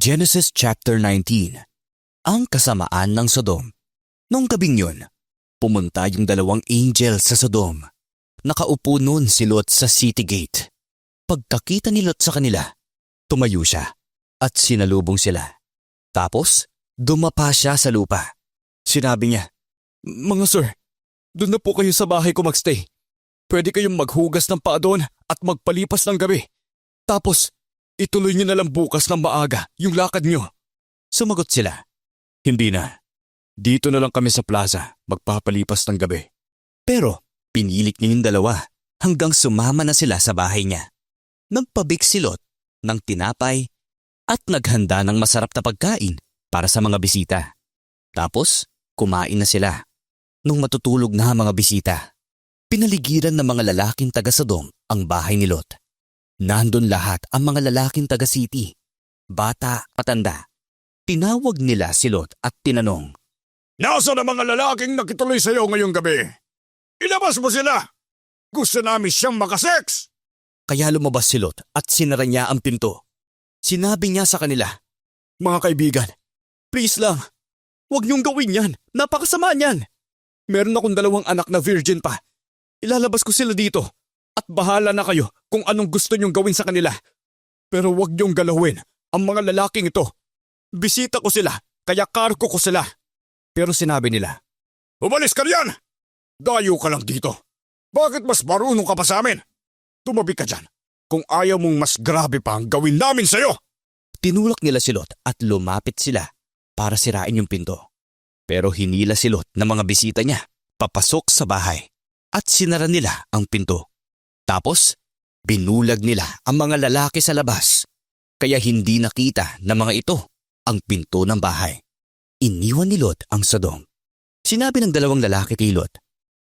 Genesis chapter 19 Ang kasamaan ng Sodom Nung gabing yun, pumunta yung dalawang angel sa Sodom. Nakaupo noon si Lot sa city gate. Pagkakita ni Lot sa kanila, tumayo siya at sinalubong sila. Tapos, dumapa siya sa lupa. Sinabi niya, Mga sir, doon na po kayo sa bahay ko magstay. Pwede kayong maghugas ng paa doon at magpalipas ng gabi. Tapos, ituloy niyo na lang bukas ng maaga yung lakad niyo. Sumagot sila. Hindi na. Dito na lang kami sa plaza, magpapalipas ng gabi. Pero, pinilit niya yung dalawa hanggang sumama na sila sa bahay niya. Nagpabik si Lot ng tinapay at naghanda ng masarap na pagkain para sa mga bisita. Tapos, kumain na sila. Nung matutulog na ang mga bisita, pinaligiran ng mga lalaking taga Sodom ang bahay ni Lot. Nandun lahat ang mga lalaking taga city, bata, patanda. Tinawag nila si Lot at tinanong, Nasaan ang mga lalaking nakituloy sa'yo ngayong gabi? Ilabas mo sila! Gusto namin siyang makasex! Kaya lumabas si Lot at sinara niya ang pinto. Sinabi niya sa kanila, Mga kaibigan, please lang, huwag niyong gawin yan. Napakasama niyan. Meron akong dalawang anak na virgin pa. Ilalabas ko sila dito at bahala na kayo kung anong gusto niyong gawin sa kanila. Pero huwag niyong galawin ang mga lalaking ito. Bisita ko sila, kaya karko ko sila. Pero sinabi nila, Umalis ka riyan! Dayo ka lang dito. Bakit mas marunong ka pa sa amin? Tumabi ka dyan. Kung ayaw mong mas grabe pa ang gawin namin sa'yo! Tinulak nila si Lot at lumapit sila para sirain yung pinto. Pero hinila si Lot ng mga bisita niya papasok sa bahay at sinara nila ang pinto. Tapos, binulag nila ang mga lalaki sa labas kaya hindi nakita ng mga ito ang pinto ng bahay. Iniwan ni Lot ang Sodom. Sinabi ng dalawang lalaki kay Lot,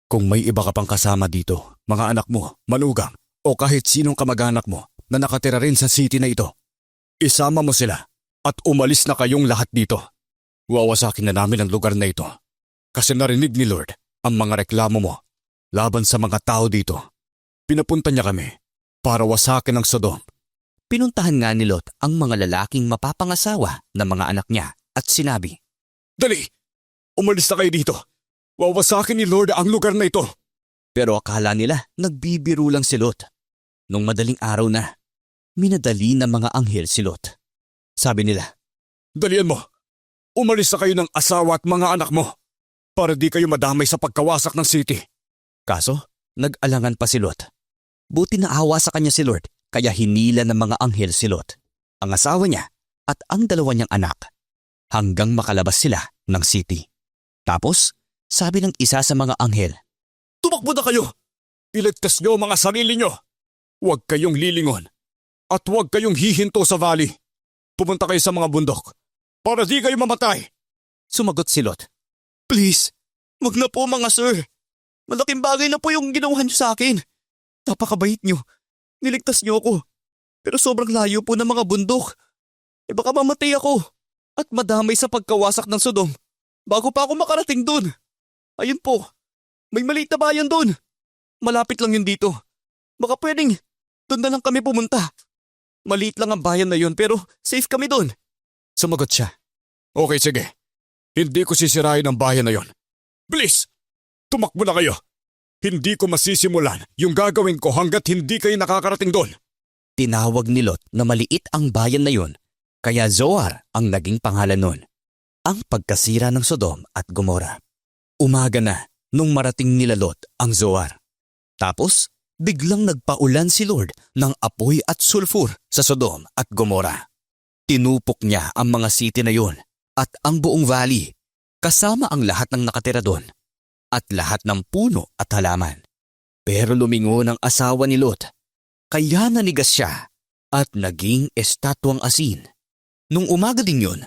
Kung may iba ka pang kasama dito, mga anak mo, manugang, o kahit sinong kamag-anak mo na nakatira rin sa city na ito, isama mo sila at umalis na kayong lahat dito. Wawasakin na namin ang lugar na ito. Kasi narinig ni Lord ang mga reklamo mo laban sa mga tao dito. Pinapunta niya kami para wasakin ang Sodom. Pinuntahan nga ni Lot ang mga lalaking mapapangasawa ng mga anak niya at sinabi, Dali! Umalis na kayo dito! Wawasakin ni Lord ang lugar na ito! Pero akala nila nagbibiro lang si Lot. Nung madaling araw na, minadali ng mga anghel si Lot. Sabi nila, Dalian mo! Umalis na kayo ng asawa at mga anak mo para di kayo madamay sa pagkawasak ng city. kaso nag-alangan pa si Lot. Buti na awa sa kanya si Lord kaya hinila ng mga anghel si Lot, ang asawa niya at ang dalawa niyang anak hanggang makalabas sila ng city. Tapos, sabi ng isa sa mga anghel, Tumakbo na kayo! Iligtas niyo mga sarili niyo! Huwag kayong lilingon at huwag kayong hihinto sa valley. Pumunta kayo sa mga bundok para di kayo mamatay. Sumagot si Lot. Please, wag na po mga sir. Malaking bagay na po yung ginawa niyo sa akin. Napakabait niyo. Niligtas niyo ako. Pero sobrang layo po ng mga bundok. E baka mamatay ako. At madamay sa pagkawasak ng Sodom. Bago pa ako makarating dun. Ayun po. May maliit na bayan dun. Malapit lang yun dito. Baka pwedeng doon na lang kami pumunta. Maliit lang ang bayan na yun pero safe kami dun. Sumagot siya. Okay, sige. Hindi ko sisirain ang bayan na yon. Please! Tumakbo na kayo! Hindi ko masisimulan yung gagawin ko hanggat hindi kayo nakakarating doon. Tinawag ni Lot na maliit ang bayan na yun, kaya Zoar ang naging pangalan nun. Ang pagkasira ng Sodom at Gomora. Umaga na nung marating nila Lot ang Zoar. Tapos, biglang nagpaulan si Lord ng apoy at sulfur sa Sodom at Gomora. Tinupok niya ang mga city na yun at ang buong valley, kasama ang lahat ng nakatira doon at lahat ng puno at halaman. Pero lumingon ang asawa ni Lot kaya nanigas siya at naging estatwang asin. Nung umaga din yun,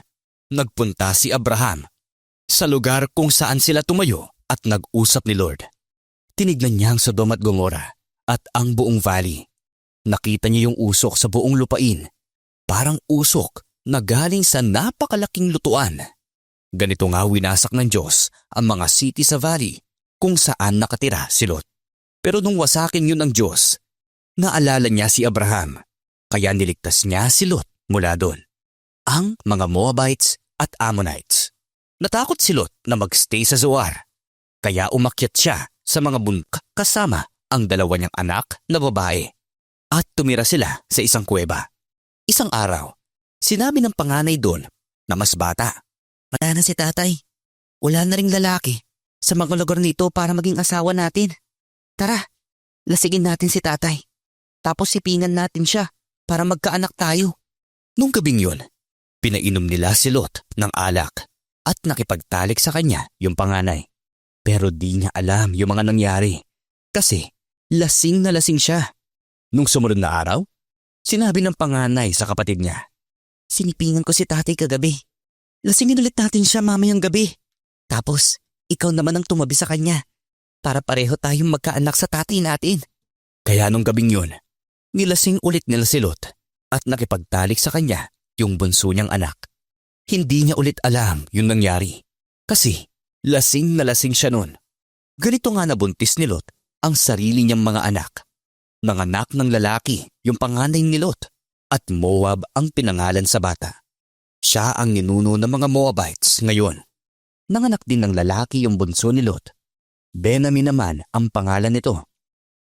nagpunta si Abraham sa lugar kung saan sila tumayo at nag-usap ni Lord. Tinignan niya ang Sodom at Gomora at ang buong valley. Nakita niya yung usok sa buong lupain. Parang usok na galing sa napakalaking lutuan. Ganito nga winasak ng Diyos ang mga city sa valley kung saan nakatira si Lot. Pero nung wasakin yun ng Diyos, naalala niya si Abraham, kaya niligtas niya si Lot mula doon. ang mga Moabites at Ammonites. Natakot si Lot na magstay sa Zoar, kaya umakyat siya sa mga bundok kasama ang dalawa niyang anak na babae at tumira sila sa isang kuweba. Isang araw, sinabi ng panganay doon na mas bata. Wala na si tatay. Wala na ring lalaki sa mga lugar nito para maging asawa natin. Tara, lasigin natin si tatay. Tapos sipingan natin siya para magkaanak tayo. Nung gabing yun, pinainom nila si Lot ng alak at nakipagtalik sa kanya yung panganay. Pero di niya alam yung mga nangyari kasi lasing na lasing siya. Nung sumunod na araw, sinabi ng panganay sa kapatid niya, Sinipingan ko si tatay kagabi. Lasingin ulit natin siya mamayang gabi. Tapos, ikaw naman ang tumabi sa kanya para pareho tayong magkaanak sa tatay natin. Kaya nung gabing yun, nilasing ulit nila si Lot at nakipagtalik sa kanya yung bunso niyang anak. Hindi niya ulit alam yung nangyari kasi lasing na lasing siya nun. Ganito nga nabuntis ni Lot ang sarili niyang mga anak. Nanganak ng lalaki yung panganay ni Lot at Moab ang pinangalan sa bata. Siya ang ninuno ng mga Moabites ngayon. Nanganak din ng lalaki yung bunso ni Lot. Benami naman ang pangalan nito.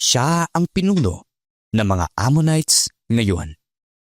Siya ang pinuno ng mga Ammonites ngayon.